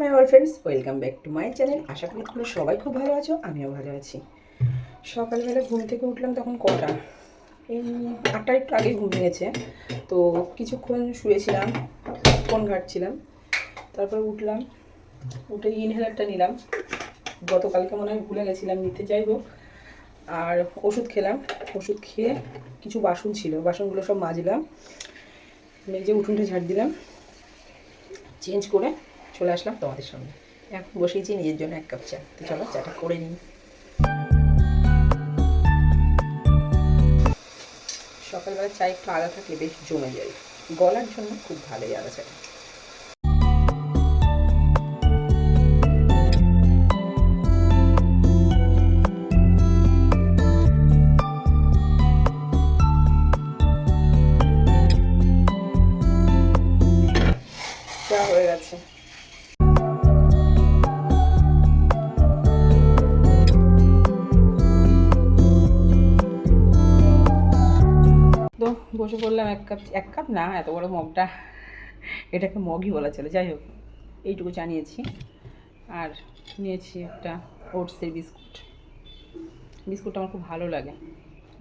My all friends, welcome back to my channel. আশা করি তোমরা সবাই খুব ভালো আছো, আমিও ভালো আছি। সকালবেলা ঘুম থেকে উঠলাম তখন কটা? এই আটটার একটু আগে ঘুম ভেঙেছে। তো কিছুক্ষণ শুয়েছিলাম, ফোন ঘাটছিলাম, তারপর উঠলাম, উঠে ইনহেলারটা নিলাম। গতকালকে মনে হয় ভুলে গেছিলাম নিতে, যাই হোক। আর ওষুধ খেলাম, ওষুধ খেয়ে কিছু বাসন ছিল, বাসনগুলো সব মাজলাম, মেজে উঠোনটা ঝাড় দিলাম, চেঞ্জ করে চলে আসলাম তোমাদের সঙ্গে এখন বসেছি নিজের জন্য এক কাপ চা। তো চলো চাটা করে নিই। সকালবেলা চা একটু আদা থাকলে বেশ জমে যায়। গলার জন্য খুব ভালো আদা চাটা। তো বসে পড়লাম এক কাপ এক কাপ না, এত বড় মগটা, এটাকে মগই বলা চলে। যাই হোক, এইটুকু চা নিয়েছি। আর নিয়েছি একটা ওটসের বিস্কুট। বিস্কুটটা আমার খুব ভালো লাগে।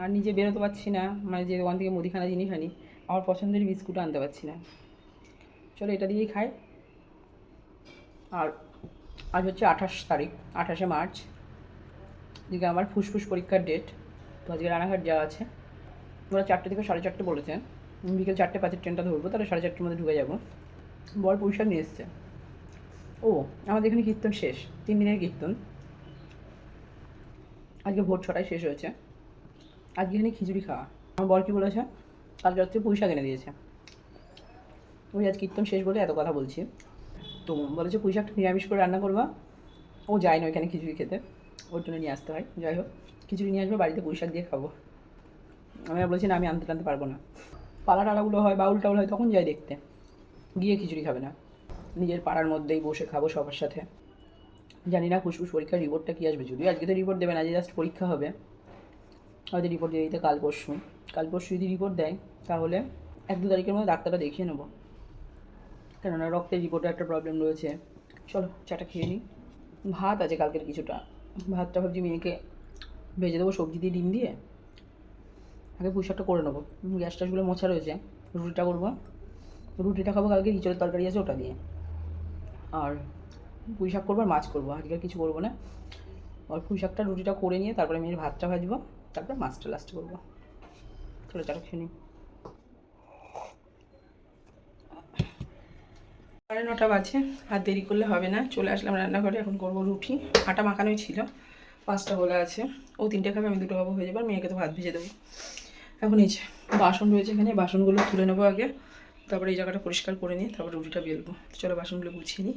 আর নিজে বেরোতে পারছি না মানে যে দোকান থেকে মুদিখানা জিনিস আনি, আমার পছন্দের বিস্কুট আনতে পারছি না। চলো এটা দিয়েই খাই। আর আজ হচ্ছে আঠাশ তারিখ, আঠাশে মার্চ। দিকে আমার ফুসফুস পরীক্ষার ডেট তো আজকে রানাঘাট যাওয়া আছে। ওরা চারটে থেকে সাড়ে চারটে বলেছে। বিকেল চারটে পাঁচের ট্রেনটা ধরবো, তাহলে সাড়ে চারটের মধ্যে ঢুকে যাব। বর পরিষ্কার নিয়ে এসছে। ও, আমাদের এখানে কীর্তন শেষ, তিন দিনের কীর্তন। আজকে ভোর ছটায় শেষ হয়েছে। আজকে এখানে খিচুড়ি খাওয়া। আমার বর কী বলেছে? কালকে রাত্রে শাক এনে দিয়েছে। ওই আজ কীর্তন শেষ বলে এত কথা বলছি। তো বলেছে পুঁই শাকটা নিরামিষ করে রান্না করবা। ও যায় না ওইখানে খিচুড়ি খেতে। ওর জন্য নিয়ে আসতে হয়। যাই হোক, খিচুড়ি নিয়ে আসবে, বাড়িতে পুঁই শাক দিয়ে খাব। আমি বলছি না, আমি আনতে টানতে পারব না। পালা টালাগুলো হয় বাউল টাউল হয়, তখন যাই দেখতে। গিয়ে খিচুড়ি খাবে না। নিজের পাড়ার মধ্যেই বসে খাব সবার সাথে। জানি না ফুসফুস পরীক্ষার রিপোর্টটা কী আসবে। যদিও আজকে তো রিপোর্ট দেবে না যে জাস্ট পরীক্ষা হবে। হয়তো রিপোর্ট দিয়ে দিতে কাল পরশু। কাল পরশু যদি রিপোর্ট দেয়, তাহলে এক দু তারিখের মধ্যে ডাক্তারটা দেখিয়ে নেব। কেননা রক্তের রিপোর্টে একটা প্রবলেম রয়েছে। চলো, চাটা খেয়ে নিই। ভাত আছে কালকের কিছুটা। ভাতটা ভাবছি মেয়েকে ভেজে দেবো সবজি দিয়ে ডিম দিয়ে। আগে পুষাকটা করে নেব। গ্যাস ট্যাসগুলো মোছা রয়েছে। রুটিটা করব। রুটিটা খাব কালকে ইঁচড়ের তরকারি আছে ওটা দিয়ে। আর পুঁই শাক করব আর মাছ করব। আজকে কিছু করব না। আর পুঁই শাকটা রুটিটা করে নিয়ে তারপরে মেয়ের ভাতটা ভাজবো। তারপরে মাছটা লাস্ট করব। চলো খেয়ে নিই। সাড়ে নটা বাজে। আর দেরি করলে হবে না। চলে আসলাম রান্নাঘরে, এখন করব রুটি। আটা মাখানোই ছিল। পাঁচটা বলে আছে। ও তিনটে খাবে, আমি দুটো খাব, হয়ে যাবে। আর মেয়েকে তো ভাত ভেজে দেবো। এখন এই যে বাসন রয়েছে এখানে, বাসনগুলো তুলে নেব আগে। তারপরে এই জায়গাটা পরিষ্কার করে নিয়ে তারপরে রুটিটা বেলবো। চলো বাসনগুলো গুছিয়ে নিই।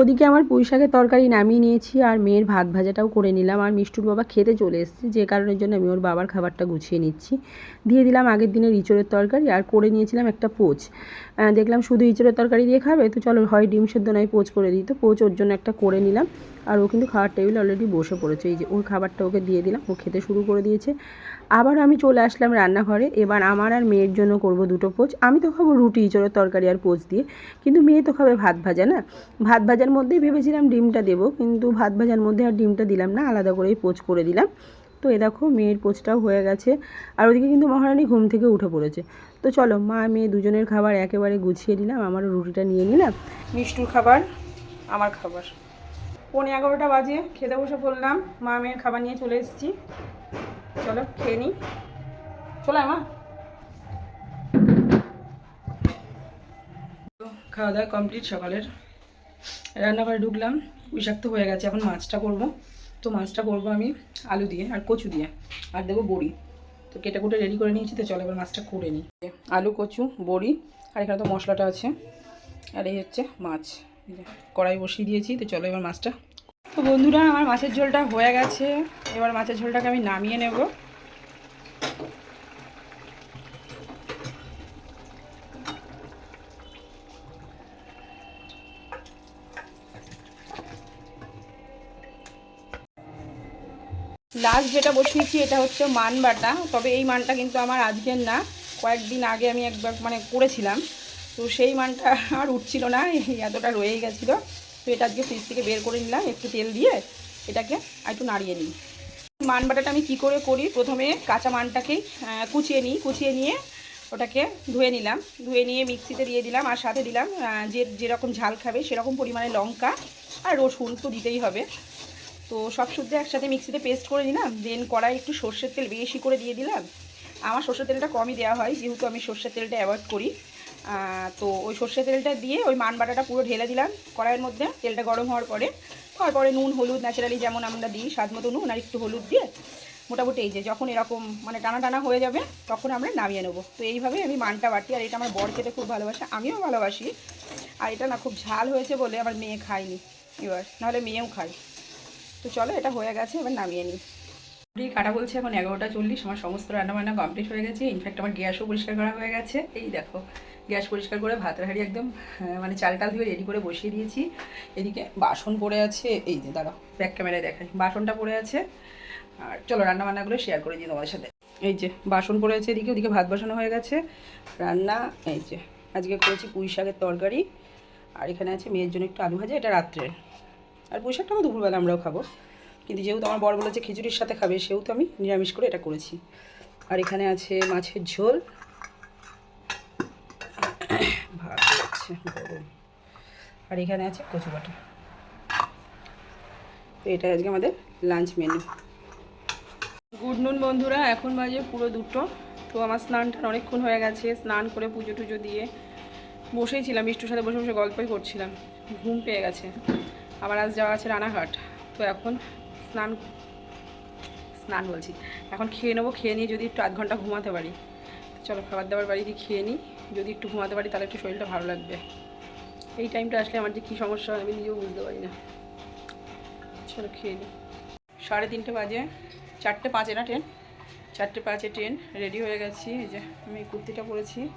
ওদিকে আমার পুঁই শাকের তরকারি নামিয়ে নিয়েছি আর মেয়ের ভাত ভাজাটাও করে নিলাম আর মিষ্টুর বাবা খেতে চলে এসেছে, যে কারণের জন্য আমি ওর বাবার খাবারটা গুছিয়ে নিচ্ছি। দিয়ে দিলাম আগের দিনের ইঁচড়ের তরকারি আর করে নিয়েছিলাম একটা পোচ। দেখলাম শুধু ইঁচড়ের তরকারি দিয়ে খাবে, তো চলো হয় ডিম সেদ্ধ নয় পোচ করে দিই। তো পোচ ওর জন্য একটা করে নিলাম আর ও কিন্তু খাওয়ার টেবিলে অলরেডি বসে পড়েছে। এই যে ওর খাবারটা ওকে দিয়ে দিলাম, ও খেতে শুরু করে দিয়েছে। আবার আমি চলে আসলাম রান্নাঘরে। এবার আমার আর মেয়ের জন্য করব দুটো পোচ। আমি তো খাব রুটি, ইঁচড়ের তরকারি আর পোচ দিয়ে। কিন্তু মেয়ে তো খাবে ভাত ভাজা, না? ভাত ভাজার মধ্যেই ভেবেছিলাম ডিমটা দেবো, কিন্তু ভাত ভাজার মধ্যে আর ডিমটা দিলাম না, আলাদা করেই পোচ করে দিলাম। তো এ দেখো, মেয়ের পোচটাও হয়ে গেছে। আর ওদিকে কিন্তু মহারানী ঘুম থেকে উঠে পড়েছে। তো চলো, মা, মেয়ে দুজনের খাবার একেবারে গুছিয়ে নিলাম। আমারও রুটিটা নিয়ে নিলাম। মিষ্টুর খাবার, আমার খাবার। পৌনে এগারোটা বাজে, খেতে বসে পড়লাম। মা, মেয়ের খাবার নিয়ে চলে এসেছি। চলো, খেয়ে নিই চলো, মা। খাওয়া দাওয়া কমপ্লিট সকালের। রান্নাঘরে ঢুকলাম শাক তো হয়ে গেছে, এখন মাছটা করব। তো মাছটা করব আমি আলু দিয়ে আর কচু দিয়ে, আর দেবো বড়ি। তো কেটে কুটে রেডি করে নিয়েছি, তো চলো এবার মাছটা করে নিই আলু, কচু, বড়ি, আর এখানে তো মশলাটা আছে। আর এই হচ্ছে মাছ। কড়াই বসিয়ে দিয়েছি, তো চলো এবার মাছটা তো বন্ধুরা, আমার মাছের ঝোলটা হয়ে গেছে। এবার মাছের ঝোলটাকে আমি নামিয়ে নেব। লাস্ট যেটা বসিয়েছি, এটা হচ্ছে মান বাটা। তবে এই মানটা কিন্তু আমার আজকের না। কয়েকদিন আগে আমি একবার মানে করেছিলাম। তো সেই মানটা আর উঠছিল না এতটা রয়েই গেছিল। তো এটা আজকে ফ্রিজ থেকে বের করে নিলাম একটু তেল দিয়ে এটাকে একটু নাড়িয়ে নিই। মান বাটাটা আমি কি করে করি? প্রথমে কাঁচা মানটাকেই আহ, কুচিয়ে নিই কুচিয়ে নিয়ে ওটাকে ধুয়ে নিলাম। ধুয়ে নিয়ে মিক্সিতে দিয়ে দিলাম আর সাথে দিলাম যে যেরকম ঝাল খাবে সেরকম পরিমাণে লঙ্কা আর রসুন তো দিতেই হবে। তো সব শুদ্ধ একসাথে মিক্সিতে পেস্ট করে নিলাম দেন কড়াই একটু সর্ষের তেল বেশি করে দিয়ে দিলাম। আমার সর্ষের তেলটা কমই দেওয়া হয় যেহেতু আমি সর্ষের তেলটা অ্যাভয়েড করি। তো ওই সর্ষের তেলটা দিয়ে ওই মান বাটাটা পুরো ঢেলে দিলাম কড়াইয়ের মধ্যে। তেলটা গরম হওয়ার পরে তারপরে নুন, হলুদ ন্যাচারালি যেমন আমরা দিই, স্বাদ মতো নুন আর একটু হলুদ দিয়ে মোটামুটি এই যে যখন এরকম মানে টানা টানা হয়ে যাবে, তখন আমরা নামিয়ে নেব। তো এইভাবে আমি মানটা বাটি, আর এটা আমার বর খেতে খুব ভালোবাসে, আমিও ভালোবাসি। আর এটা না খুব ঝাল হয়েছে বলে আমার মেয়ে খায়নি এবার, নাহলে মেয়েও খায়। তো চলো এটা হয়ে গেছে, এবার নামিয়ে নিই। কাটা বলছে এখন এগারোটা চল্লিশ, আমার সমস্ত রান্নাবান্না কমপ্লিট হয়ে গেছে। ইনফ্যাক্ট আমার গ্যাসও পরিষ্কার করা হয়ে গেছে। এই দেখো গ্যাস পরিষ্কার করে ভাতের হাঁড়ি একদম মানে চাল টাল ধুয়ে রেডি করে বসিয়ে দিয়েছি। এদিকে বাসন পড়ে আছে, এই যে দাঁড়াও ব্যাক ক্যামেরায় দেখাই। বাসনটা পড়ে আছে, আর চলো রান্না বান্নাগুলো শেয়ার করে দিই তোমাদের সাথে। এই যে বাসন পড়ে আছে এদিকে, ওদিকে ভাত বসানো হয়ে গেছে। রান্না, এই যে আজকে করেছি পুঁই শাকের তরকারি। আর এখানে আছে মেয়ের জন্য একটু আলু ভাজা, এটা রাত্রের। আর পুঁই শাকটা দুপুরবেলা আমরাও খাব। কিন্তু যেহেতু আমার বর বলেছে খিচুড়ির সাথে খাবে, সেহেতু আমি নিরামিষ করে এটা করেছি। আর এখানে আছে মাছের ঝোল ভাত হচ্ছে আর এখানে আছে কচু বাটা। তো এটা আজকে আমাদের লাঞ্চ মেনু গুড নুন বন্ধুরা, এখন বাজে পুরো দুটো। তো আমার স্নানটা অনেকক্ষণ হয়ে গেছে, স্নান করে পুজো টুজো দিয়ে বসেই ছিলাম মিষ্টুর সাথে বসে বসে গল্পই করছিলাম। ঘুম পেয়ে গেছে। আবার আজ যাওয়া আছে রানাঘাট। তো এখন স্নান স্নান বলছি। এখন খেয়ে নেব, খেয়ে নিয়ে যদি একটু আধ ঘণ্টা ঘুমাতে পারি। চলো খাবার দাবার বাড়ি দিয়ে খেয়ে নিই। যদি একটু ঘুমাতে পারি, তাহলে একটু শরীরটা ভালো লাগবে। এই টাইমটা আসলে আমার যে কী সমস্যা হয় আমি নিজেও বুঝতে পারি না। চলো খেয়ে নিই সাড়ে তিনটে বাজে, চারটে পাঁচে না ট্রেন চারটে পাঁচে ট্রেন রেডি হয়ে গেছি। এই যে, আমি কুর্তিটা পরেছি,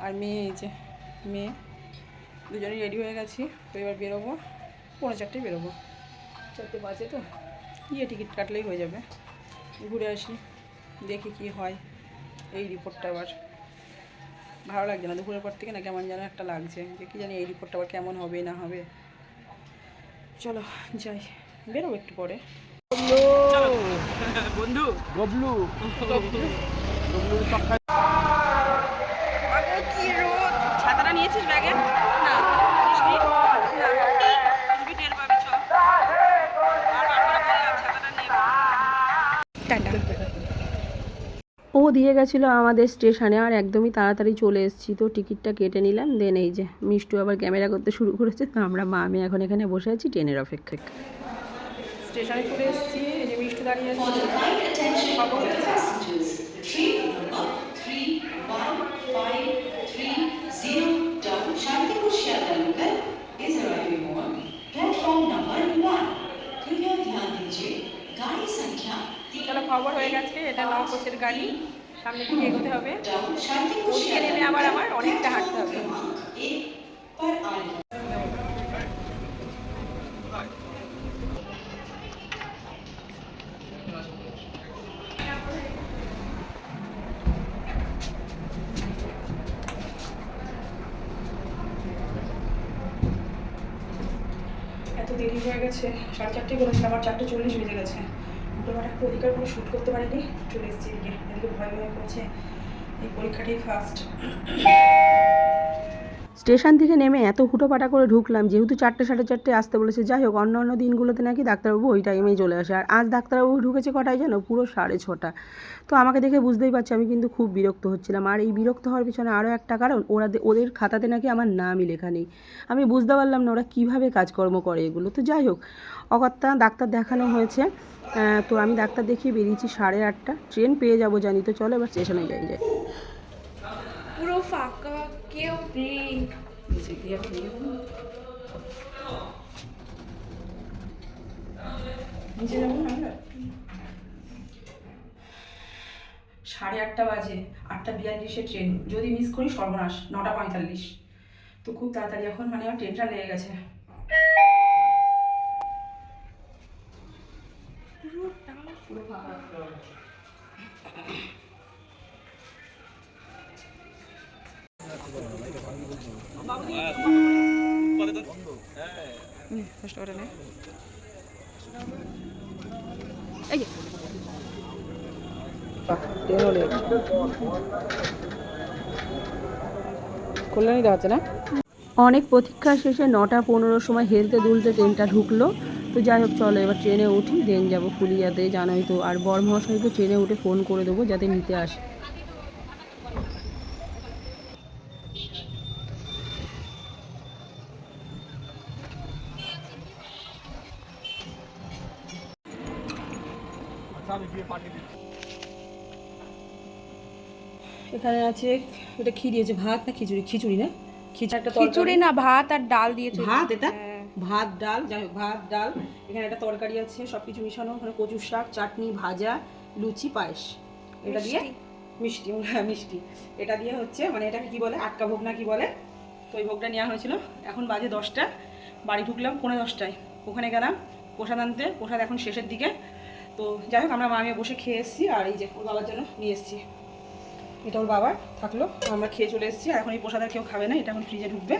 আর মেয়ে এই যে, মেয়ে। দুজনেই রেডি হয়ে গেছি, তো এবার বেরোবো। পৌনে চারটেই বেরোবো। চারটে বাজে তো, গিয়ে টিকিট কাটলেই হয়ে যাবে। ঘুরে আসি, দেখি কি হয়। এই রিপোর্টটা আবার। ভালো লাগছে না। দুপুরের পর থেকে না কেমন যেন একটা লাগছে যে কি জানি এই রিপোর্টটা আবার কেমন হবে না হবে। চলো যাই। বেরোবো একটু পরে। বন্ধু। গবলু নিয়েছিস ব্যাগে? না। নিসনি? ও দিয়ে গেছিল আমাদের স্টেশনে আর একদমই তাড়াতাড়ি চলে এসেছি। তো টিকিটটা কেটে নিলাম দেন এই যে মিষ্টু আবার ক্যামেরা করতে শুরু করেছে। তো আমরা মা, আমি এখন এখানে বসে আছি ট্রেনের অপেক্ষায়। স্টেশনে চলে এসেছি, এই যে মিষ্টু দাঁড়িয়ে খবর হয়ে গেছে, এটা লং কোচের গাড়ি। সামনে দিকে এগোতে হবে। ওদিকে নেমে আবার আমার অনেকটা হাঁটতে হবে। এত দেরি হয়ে গেছে, সাড়ে চারটে বলেছে আবার চারটে চল্লিশ বেজে গেছে। একটা অধিকার কোনো শ্যুট করতে পারিনি। চলে এসেছি এদিকে। এদিকে ভয় ভয় করছে এই পরীক্ষাটাই ফার্স্ট স্টেশন থেকে নেমে এত হুটোপাটা করে ঢুকলাম, যেহেতু চারটে সাড়ে চারটে আসতে বলেছে। যাই হোক অন্য অন্য দিনগুলোতে নাকি ডাক্তারবাবু ওই টাইমেই চলে আসে। আর আজ ডাক্তারবাবু ঢুকেছে কটায় জানো? পুরো সাড়ে ছটা। তো আমাকে দেখে বুঝতেই পারছি, আমি কিন্তু খুব বিরক্ত হচ্ছিলাম। আর এই বিরক্ত হওয়ার পিছনে আরও একটা কারণ, ওরা ওদের খাতাতে নাকি আমার নামই লেখা নেই। আমি বুঝতে পারলাম না ওরা কীভাবে কাজকর্ম করে এগুলো। তো যাই হোক অকর্তা ডাক্তার দেখানো হয়েছে। তো আমি ডাক্তার দেখিয়ে বেরিয়েছি সাড়ে আটটা। ট্রেন পেয়ে যাব জানি। তো চলো এবার স্টেশনে যাই যাই। পুরো ফাঁকা। কেউ নেই যাব না আমরা? সাড়ে আটটা বাজে আটটা বিয়াল্লিশে ট্রেন যদি মিস করি সর্বনাশ নটা পঁয়তাল্লিশ। তো খুব তাড়াতাড়ি এখন মানে আমার ট্রেনটা লেগে গেছে। অনেক প্রতীক্ষা শেষে নটা পনেরোর সময় হেলতে দুলতে ট্রেনটা ঢুকলো। তো যাই হোক, চলো এবার ট্রেনে উঠি দেন যাব ফুলিয়াতে। জানোই তো, আর বরমহাশয়কে ট্রেনে উঠে ফোন করে দেবো যাতে নিতে আসে। এখানে আছে এটা কি দিয়েছে ভাত না খিচুড়ি? খিচুড়ি না? খিচুড়ি একটা তরকারি। খিচুড়ি না ভাত আর ডাল দিয়েছে। ভাত এটা? হ্যাঁ। ভাত ডাল যাই হোক ভাত ডাল। এখানে একটা তরকারি আছে সব কিছু মিশানো। ওখানে কচুর শাক চাটনি ভাজা লুচি পায়েস। এটা দিয়ে? মিষ্টি। হ্যাঁ মিষ্টি। এটা দিয়ে হচ্ছে মানে এটাকে কি বলে? আটকা ভোগ না কি বলে? তো ওই ভোগটা নেওয়া হয়েছিল। এখন বাজে দশটা। বাড়ি ঢুকলাম পৌনে দশটায়। ওখানে গেলাম প্রসাদ আনতে। প্রসাদ এখন শেষের দিকে। তো যাই হোক, আমরা মামিয়ে বসে খেয়ে এসেছি আর এই যে ওর বাবার জন্য নিয়ে এসেছি। এটা ওর বাবার, থাকল। আমরা খেয়ে চলে এসেছি। আর এখন এই প্রসাদ আর কেউ খাবে না, এটা এখন ফ্রিজে ঢুকবে।